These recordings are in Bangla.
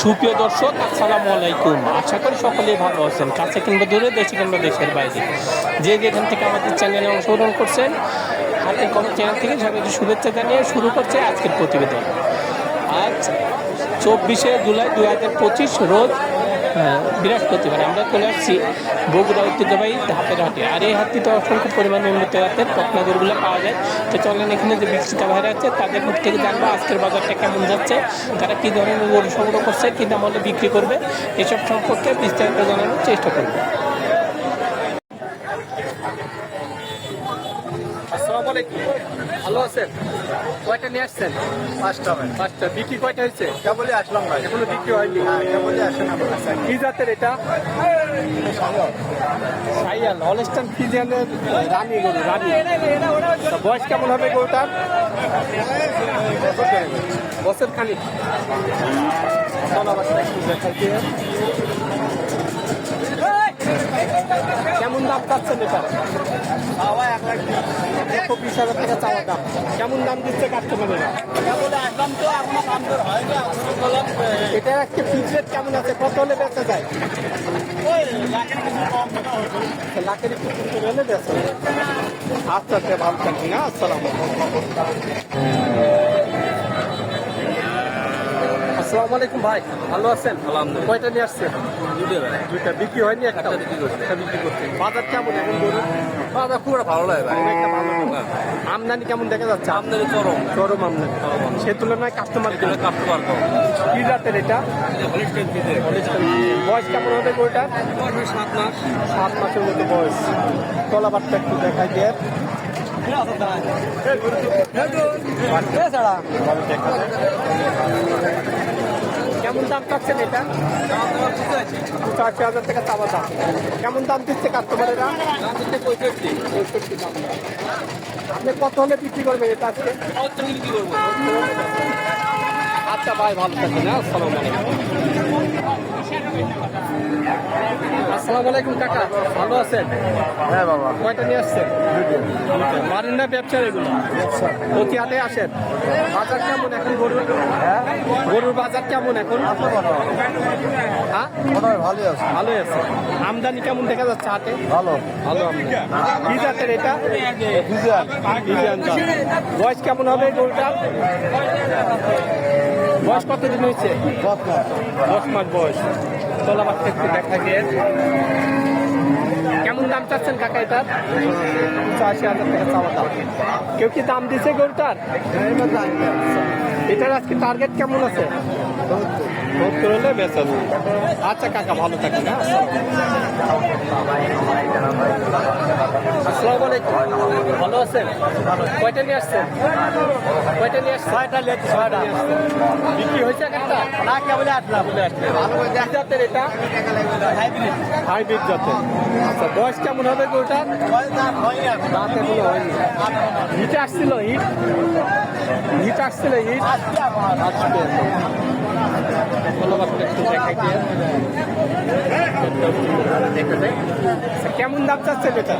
সুপ্রিয় দর্শক, আসসালামু আলাইকুম। আশা করি সকলেই ভালো আছেন। কাছে কিংবা দূরে, দেশে কিংবা দেশের বাইরে। যে যেখান থেকে আমাদের চ্যানেলে অংশগ্রহণ করছেন, হাতে কম চ্যানেল থেকে সবাইকে শুভেচ্ছা জানিয়ে শুরু করছে আজকের প্রতিবেদন। আজ চব্বিশে জুলাই দু হাজার পঁচিশ রোজ আহ, মানে আমরা চলে আসছি বগুড়া ঐতিহ্যবাহী হাতের হাটে। আর এই হাটটিতে অসংখ্য পরিমাণে উন্নত হাতে পটনাগরগুলো পাওয়া যায়। তো চলেন এখানে যে বিক্রেতা ভাইরা আছে তাদের মুখ থেকে জানব আজকের বাজারটা কেমন যাচ্ছে তারা কী ধরনের গরু সংগ্রহ করছে কী দাম হলে বিক্রি করবে এসব সম্পর্কে বিস্তারিত জানানোর চেষ্টা করব আসসালামু আলাইকুম ভালো আছেন? কয়টা নিয়ে আসছেন? পাঁচটা ভাই পাঁচটা। বিক্রি কয়টা হয়েছে? কেবলই আসলাম ভাই। এখনও বিক্রি হয়নি? হ্যাঁ কেবলই আসেন কি জাতের এটা? সাইয়াল। হলস্টান ফিজিয়ানের রানী গরু রানী। বয়স কেমন হবে গরুটার? বছর খানিক। চল আমার একটু দেখাই দিয়ে। কেমন দাম পাচ্ছেন এটা? বাবা এক লাখ বিশ হাজার টাকা চাওয়া দাম। কেমন দাম দিচ্ছে কাস্টমারেরা? বললাম একটা ফিক্স রেট কেমন আছে? কত হলে বেচা যায়? লাখের একটু কিন্তু হলে। আচ্ছা আচ্ছা ভালো থাকবেন হ্যাঁ আসসালাম আসসালামু আলাইকুম ভাই ভালো আছেন? আলহামদুলিল্লাহ। কয়টা নিয়ে আসছেন? দুটো দুইটা বিক্রি হয়নি একটা? বিক্রি করছি। একটা বিক্রি করছেন। বাজার কেমন এখন গরু বাবা খুব ভালো লাগে ভাই। একটা ভালো আমদানি কেমন দেখা যাচ্ছে? আপনাদের চরম। চরম আমদানি। সে তুলনায় কাস্টমার কাটতে পারব কি জাতের এটা? বয়স কেমন হবে গরুটার সাত মাস। সাত মাসের মতো বয়স। তলাবারটা একটু দেখাই দিয়ে কেমন দাম চাচ্ছেন এটা? পঁচাশি হাজার টাকা চাওয়া দাম। কেমন দাম দিচ্ছে কাস্টমারেরা পঁয়ষট্টি দাম আপনি কত হলে বিক্রি করবেন এটা আজকে? আচ্ছা ভাই ভালো থাকবেন হ্যাঁ আসসালামু আলাইকুম কাকা। ভালো আছেন? হ্যাঁ বাবা। কয়টা নিয়ে আসছেন? বাড়ির না ব্যবসার এগুলো? প্রতি হাটে আসেন। বাজার কেমন এখন গরুর? গরুর বাজার কেমন এখন? হ্যাঁ? ভালোই আছে। ভালোই আছে। আমদানি কেমন দেখা যাচ্ছে হাটে? ভালো। ভালো কি জাতের এটা। বয়স কেমন হবে গরুটার? বয়স কত দিন হয়েছে? দশ মাস বয়স। তোলা আমার একটু দেখা গিয়ে। কেমন দাম চাচ্ছেন কাকা এটার? দুশো আশি হাজার টাকা চাওয়া দাম। কেউ কি দাম দিছে গরুটার? এটার আজকে টার্গেট কেমন আছে? সত্তর হলে বেচাবো আচ্ছা কাকা ভালো থাকেন হ্যাঁ? আসসালামু আলাইকুম। ভালো আছেন? কয়টা নিয়ে আসছেন? কয়টা নিয়ে আসছেন? ছয়টা লেট ছয়টা। বিক্রি হয়েছে একটা? না কেবল আসলাম বলে জাতের এটা। হাইব্রিড। জাতের। আচ্ছা বয়স কেমন হবে গরুটার? দাঁত এখনও হয়নি। হিট আসছিল হিট? হিট আসছিল হিট? আসবে একটু দেখতে দেয়। আচ্ছা, কেমন দাম চাচ্ছেন এটা?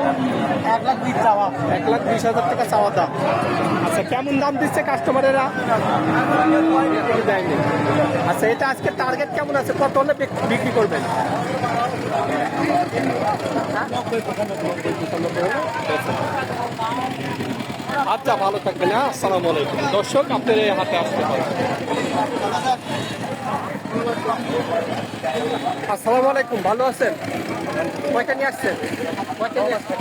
এক লাখ বিশ চাওয়া। এক লাখ বিশ হাজার টাকা চাওয়া দাম। আচ্ছা কেমন দাম দিচ্ছে কাস্টমারেরা দেয়নি। আচ্ছা এটা আজকে টার্গেট কেমন আছে? কত হলে বিক্রি করবেন? আচ্ছা ভালো থাকবেন হ্যাঁ? আসসালামু আলাইকুম। দর্শক আপনার হাতে আসতে পারেন। আসসালামু আলাইকুম ভালো আছেন? কয়টা নিয়ে আসছেন? কয়টা নিয়ে আসছেন?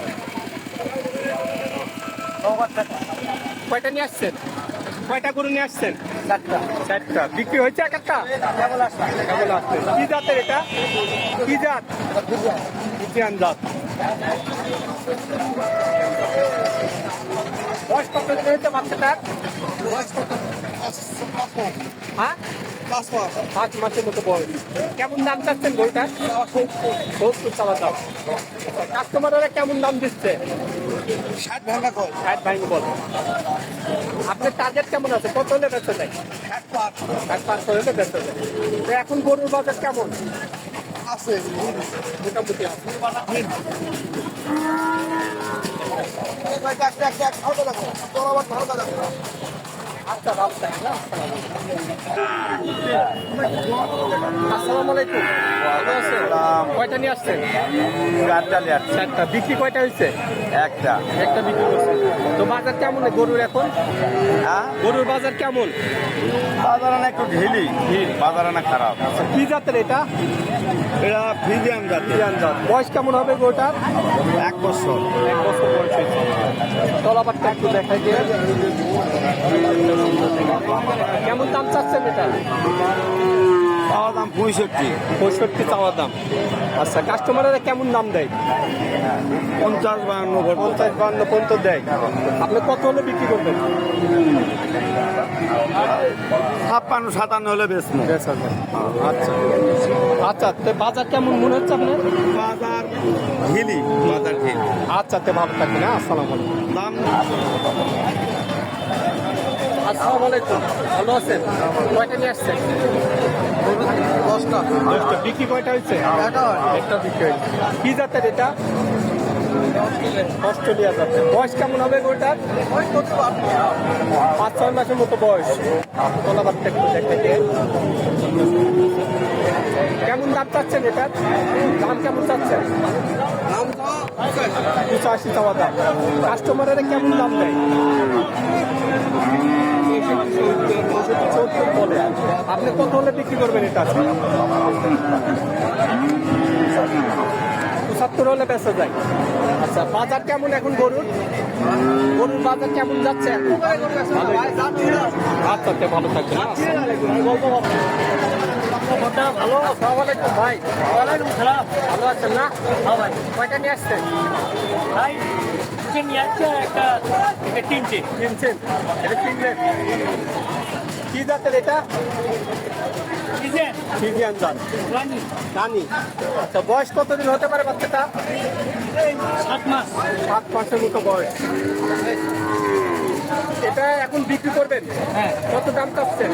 কয়টা নিয়ে আসছেন? কয়টা গরু নিয়ে আসছেন? চারটা। চারটা। বিক্রি হয়েছে এক একটা? কেবল আসছে। কি জাতের এটা? কি জাত? ইন্ডিয়ান জাত। বয়স কত দিন হয়েছে বাচ্চাটার? হ্যাঁ? পাঁচ মাসের মতো বয়স কেমন দাম চাচ্ছেন গরুটা সত্তর চাওয়া দাম। কাস্টমাররা কেমন দাম দিচ্ছে? ষাট ভাঙা কল। ষাট ভাই বল আপনার টার্গেট কেমন আছে? কত হলে বেচা যায়? ষাট পাঁচ। ষাট পাঁচশো হলে তো এখন গরুর বাজার কেমন? আছে মোটামুটি আছে। আসসালামু আলাইকুম। কয়টা নিয়ে আসছেন? চারটা। বিক্রি কয়টা হয়েছে? একটা। একটা বিক্রি করছে। তো বাজার কেমন গরুর এখন? হ্যাঁ? গরুর বাজার কেমন? বাজার না একটু ঢিলি। বাজার না খারাপ। কি জাতের এটা? এটা ফিজিয়ান জাতি ইরান জাত। বয়স কেমন হবে গরুটার এক বছর। এক বছর বয়স হয়েছে। তলাবারটা একটু দেখাই দিয়ে। কেমন দাম চাচ্ছেন এটা? পাওয়া দাম পঁয়ষট্টি। পঁয়ষট্টি চাওয়া দাম। আচ্ছা কাস্টমারেরা কেমন দাম দেয়? পঞ্চাশ বাহান্ন পঞ্চাশ বান্ন পর্যন্ত দেয়। আপনি কত হলে বিক্রি করবেন? ছাপ্পান্ন সাতান্ন হলে বেশ আচ্ছা। আচ্ছা তো বাজার কেমন মনে হচ্ছে আপনার? বাজার ঢিলি বাজার ঢিলি আচ্ছা তো ভালো থাকবেন হ্যাঁ আসসালামু দাম আসসালামু আলাইকুম। ভালো আছেন? কয়টা নিয়ে আসছেন? দশটা। দশটা। বিক্রি কয়টা হয়েছে? একটা বিক্রি হয়েছে। কি জাতের এটা? অস্ট্রেলিয়া বয়স কেমন হবে পারব পাঁচ ছয় মাসের মতো বয়স। তলাবারটা একটু দিয়ে কেমন দাম চাচ্ছেন এটার? দাম কেমন চাচ্ছেন? দাম দুশো আশি চাওয়া দাম। কাস্টমারেরা কেমন দাম দেয়? বলে আপনি কত হলে বিক্রি করবেন এটা? পঁচাত্তর হলে বেচা যায়। আচ্ছা বাজার কেমন এখন গরুর গরুর বাজার কেমন যাচ্ছে? আচ্ছা আচ্ছা ভালো থাকবেন ভালো আসসালামু আলাইকুম ভাই ওয়ালাইকুম সালাম ভালো আছেন না হ্যাঁ ভাই কয়টা নিয়ে আসছেন ভাই চিকেন নিয়ে আসছে একটা একটা তিনটে এটা কিনলেন কি এটা ফিজিয়ান জাত রানি আচ্ছা বয়স কতদিন হতে পারে বাচ্চাটা? সাত মাস। সাত মাসের মতো বয়স। এটা এখন বিক্রি করবেন? হ্যাঁ। কত দাম চাচ্ছেন?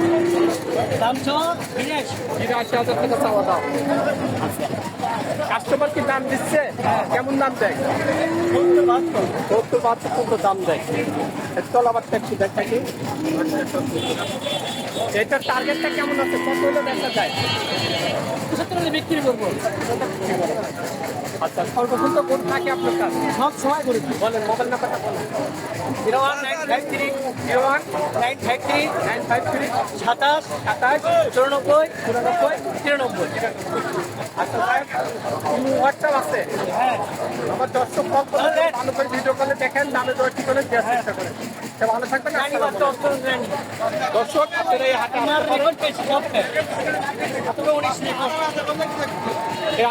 দাম বিরাশ। হাজার টাকা চাওয়া দাম। কাস্টমার কি দাম দিচ্ছে? কেমন দাম দেয়? সত্তর বাহাত্তর। দাম দেয়। তলাবারটা একটু দেখাকি এটার টার্গেটটা কেমন আছে? কত হলে দেখা যায়? পঁচাত্তর হলে বিক্রি করব। আচ্ছা সর্বপ্রথম কোন থাকে আপনার কাছে? সব সময় করি বলেন মোবাইল নাম্বারটা বলেন। Zero one nine five three zero one nine five three nine five three সাতাশ সাতাশ চুরানব্বই চুরানব্বই তিরানব্বই। আছে আমার দর্শক কল ভিডিও কলে দেখেন করে চেষ্টা দর্শক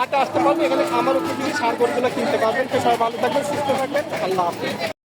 হাটে আসতে পারবেন এখানে খামার উপযোগী সার গরুগুলো কিনতে পারবেন। তো সবাই ভালো থাকবেন, সুস্থ থাকবেন। আল্লাহ হাফিজ।